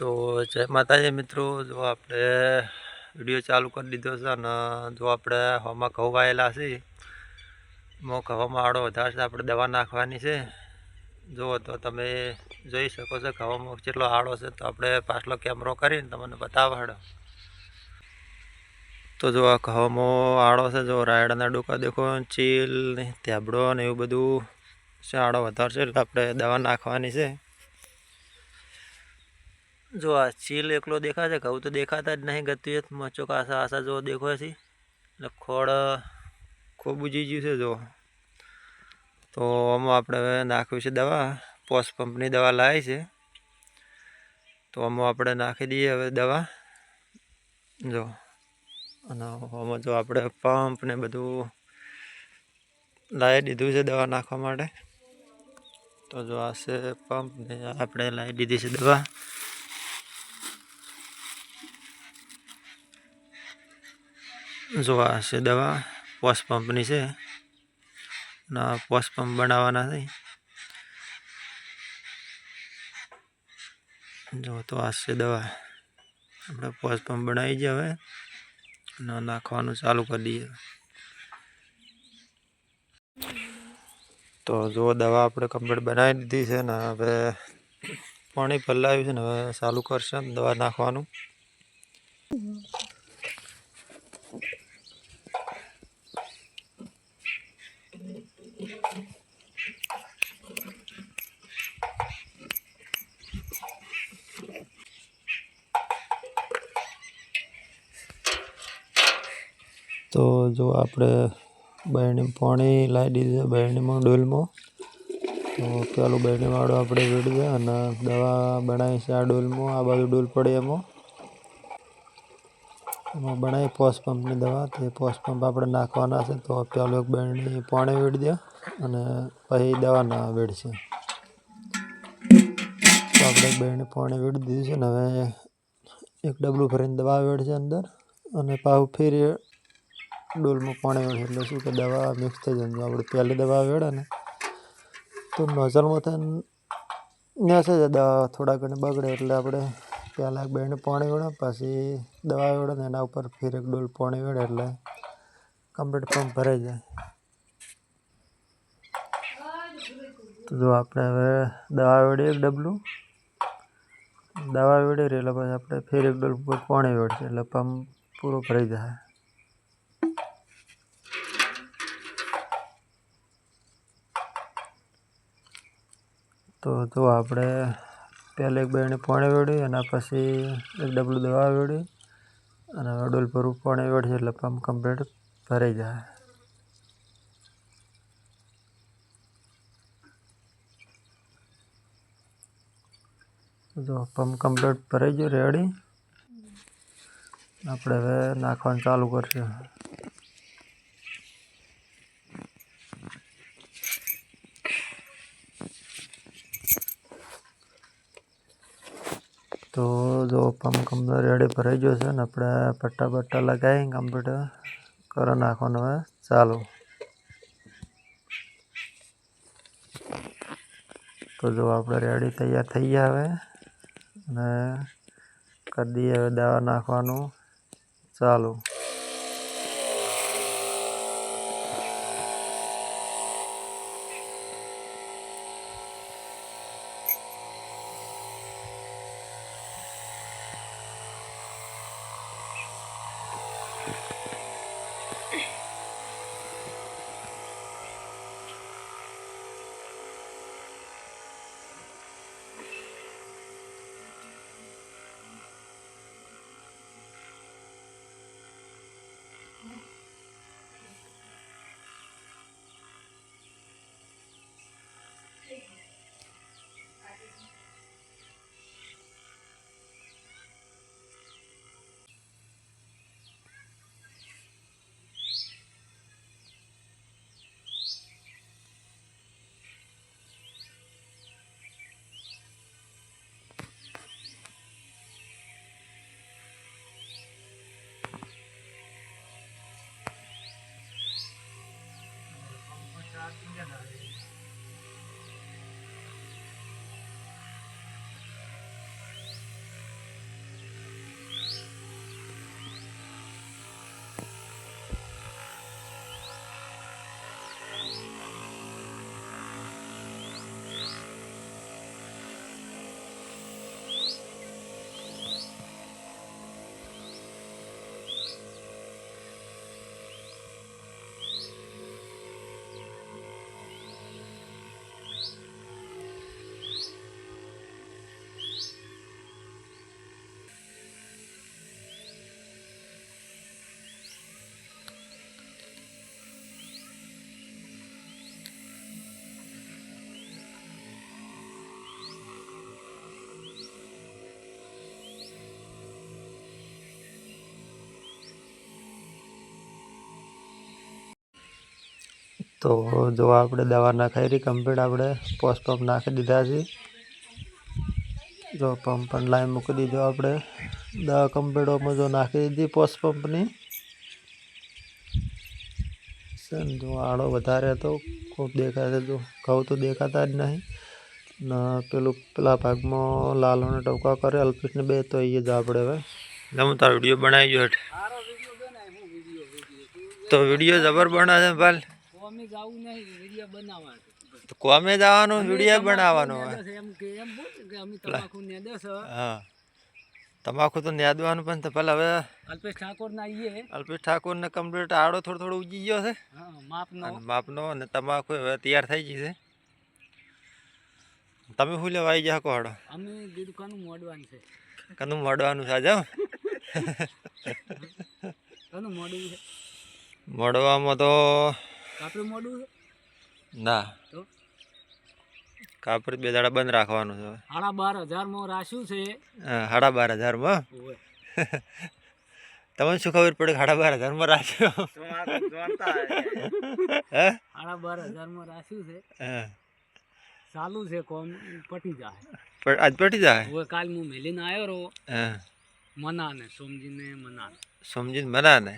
તો જય માતાજી મિત્રો, જો આપણે વીડિયો ચાલુ કરી દીધો છે અને જો આપણે હવામાં ઘઉં છે એમાં ઘઉંમાં આડો વધારે છે, આપણે દવા નાખવાની છે. જુઓ તો તમે જોઈ શકો છો ઘઉંમાં કેટલો આડો છે, તો આપણે પાછલો કેમેરો કરીને તમને બતાવડો તો જો આ ઘઉંમાં આડો છે, જો રાયડાના ડોકા દેખો, ચીલ ને તેબડો ને એવું બધું છે, આડો વધારે છે, એટલે આપણે દવા નાખવાની છે. જો આ ચીલ એકલો દેખાય ઘઉં તો દેખાતા જ નહીં, ગતું મચો કાસા આસા જો દેખાય છે એટલે ખોળ ખૂબ ઉજી ગયું છે જો. તો આમાં આપણે હવે નાખ્યું છે દવા પોસ્ટ પંપની દવા લાવી છે. તો આમાં આપણે નાખી દઈએ હવે દવા. જો. અને આમાં જો આપણે પંપ ને બધું લાવી દીધું છે દવા નાખવા માટે. તો જો આ છે પંપ ને આપણે લાવી દીધી છે દવા. જો આ છે, દવા પોસ પંપની છે. અને પોસ પંપ બનાવવાના છે. જો તો આ છે દવા. આપણે પોસ પંપ બનાવી જ હવે. અને નાખવાનું ચાલુ કરી દઈએ. તો જો દવા આપણે કમ્પ્લીટ બનાવી દીધી છે ને હવે પાણી પલાવ્યું છે ને હવે ચાલુ કરશે દવા નાખવાનું. તો જો આપણે બહેણી, પાણી લાવી દીધું છે બહેણીમાં, ડોલમાં. તો પેલું બહેણી વાળું આપણે વેડીએ અને દવા બનાવી છે આ ડોલમાં, આ બાજુ ડોલ પડે એમાં. એમાં બનાવી પોસ પંપની દવા, તે પોસ પંપ આપણે નાખવાના છે તો પેલું એક બહેણી પાણી વેડી દે અને પછી દવા ના વેડશે તો આપણે બહેણી પાણી વેડી દીધું છે ને હવે એક ડબલું ભરીને દવા વેડશે અંદર અને પાછું ફેરી ડોલમાં પાણી વેડે એટલે શું કે દવા મિક્સ થઈ જાય. જો આપણે પહેલી દવા વેડે ને, તો નોઝલમાં થાય નેસે જાય દવા થોડા ઘણી બગડે એટલે આપણે પહેલાં બેને પાણી વેડે, પછી દવા વેડે ને એના ઉપર ફેર એક ડોલ પાણી વેડે એટલે કમ્પ્લીટ પંપ ભરાઈ જાય. તો જો આપણે હવે દવા વેડી એક ડબલું, દવા વેડી એટલે પછી આપણે ફેર એક ડોલ પાણી વેડશે એટલે પંપ પૂરો ભરાઈ જાય. તો જો આપણે પહેલાં એક બેને પાણી વેડી એના પછી એક ડબલું દવા વેડી અને ડોલ પર પાણી વેડશે એટલે પંપ કમ્પ્લીટ ભરાઈ જાય. જો પંપ કમ્પ્લીટ ભરાઈ ગયો, રેડી. આપણે હવે નાખવાનું ચાલુ કરશું. તો જો પંપ કમ્પ્લીટ રેડી ભરાઈ ગયો છે ને આપણે પટ્ટા બટ્ટા લગાવી કમ્પ્યુટર કરો નાખવાનું હવે. ચાલુ. તો જો આપણે રેડી તૈયાર થઈ ગયા હવે. અને કરી દઈએ હવે દવા નાખવાનું. ચાલુ. તો જો આપણે દવા નાખાઈ રહી કમ્પ્લીટ આપણે પોસ્ટ પંપ નાખી દીધા છે. જો પંપ પણ લાઈન મૂકી દીધો આપણે. દવા કમ્પ્લીટોમાં જો નાખી દીધી પોસ્ટ પંપની જો આડો વધારે હતો ખૂબ દેખાય છે. જો ઘઉં તો દેખાતા જ નહીં. ને પેલું પેલા ભાગમાં લાલોને ટોકા કરે અલ્પેશને બે, તો અહીંયા જ આપણે હવે. ગમે તારો વીડિયો બનાવી ગયો તો વીડિયો જબર બનાવે ભાલ કોમી જવું નહીં વીડિયો બનાવવા તો કોમે જવાનું વીડિયો બનાવવાનો એમ કે એમ કે અમે તમાકુ ને દસ હા. તમાકુ તો નેદવાનું પણ તો પેલા હવે અલ્પેશ ઠાકોર ના ઈએ. અલ્પેશ ઠાકોરને કમ્પ્લીટ આડો થોડો થોડો ઉજી ગયો છે. હા માપનો. અને માપનો અને તમાકુ હવે તૈયાર થઈ ગઈ છે. તમે શું લેવા આવી જા કોડો અમે કીધું કાનું મોડવાનું છે. કનું મોડવાનું છે જાઓ કનું મોડવું છે? મળવામાં તો કાપડું મોડું છે? ના. તો? કાપડ બે દાડા બંધ રાખવાનું છે. સાડા બાર હજારમાં રાખ્યું છે. સાડા બાર હજારમાં માં? તમને શું ખબર પડે સાડા બાર હજારમાં રાખ્યો હે? સાડા બાર હજારમાં રાખ્યું છે. હા. ચાલુ છે કોમ પટી જાય. આજ પટી જાય? હવે કાલ હું મેલીને આવ્યો રહો મનાને સોમજીને મનાને. સમજીને મના ને